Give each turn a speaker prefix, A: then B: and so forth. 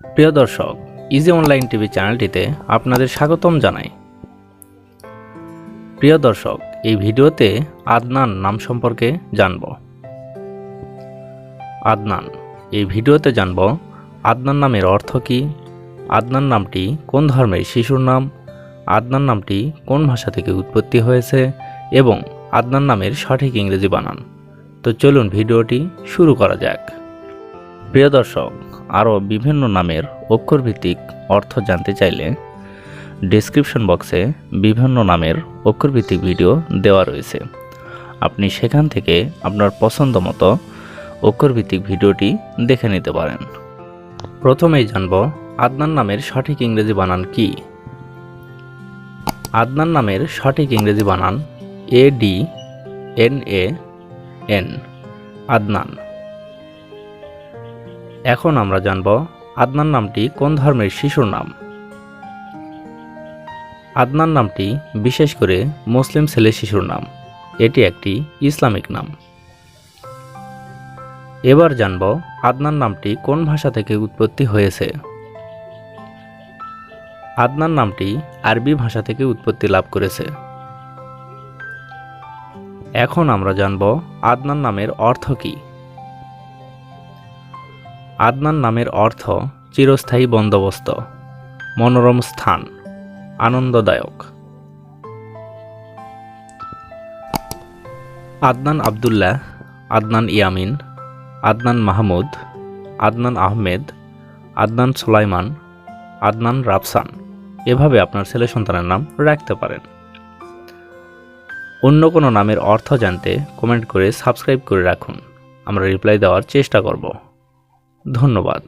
A: প্রিয় দর্শক easy online TV চ্যানেলটিতে আপনাদের স্বাগতম জানাই। প্রিয় দর্শক, এই ভিডিওতে আদনান নাম সম্পর্কে জানব। আদনান, এই ভিডিওতে জানব আদনান নামের অর্থ কী, আদনান নামটি কোন ধর্মের শিশুর নাম, আদনান নামটি কোন ভাষা থেকে উৎপত্তি হয়েছে এবং আদনান নামের সঠিক ইংরেজি বানান। তো চলুন ভিডিওটি শুরু করা যাক। প্রিয় দর্শক আরও বিভিন্ন নামের অক্ষরভিত্তিক অর্থ জানতে চাইলে ডেসক্রিপশন বক্সে বিভিন্ন নামের অক্ষরভিত্তিক ভিডিও দেওয়া রয়েছে। আপনি সেখান থেকে আপনার পছন্দ মতো অক্ষরভিত্তিক ভিডিওটি দেখে নিতে পারেন। প্রথমেই জানব আদনান নামের সঠিক ইংরেজি বানান কি? আদনান নামের সঠিক ইংরেজি বানান A D N A N Adnan. এখন আমরা জানব আদনান নামটি কোন ধর্মের শিশুর নাম। আদনান নামটি বিশেষ করে মুসলিম ছেলে শিশুর নাম। এটি একটি ইসলামিক নাম। এবার জানব আদনান নামটি কোন ভাষা থেকে উৎপত্তি হয়েছে। আদনান নামটি আরবি ভাষা থেকে উৎপত্তি লাভ করেছে। এখন আমরা জানব আদনান নামের অর্থ কী। আদনান নামের অর্থ চিরস্থায়ী বন্দোবস্ত, মনোরম স্থান, আনন্দদায়ক। আদনান আবদুল্লাহ, আদনান ইয়ামিন, আদনান মাহমুদ, আদনান আহমেদ, আদনান সুলাইমান, আদনান রাফসান। এভাবে আপনার ছেলে সন্তানের নাম রাখতে পারেন। অন্য কোনো নামের অর্থ জানতে কমেন্ট করে সাবস্ক্রাইব করে রাখুন। আমরা রিপ্লাই দেওয়ার চেষ্টা করব। ধন্যবাদ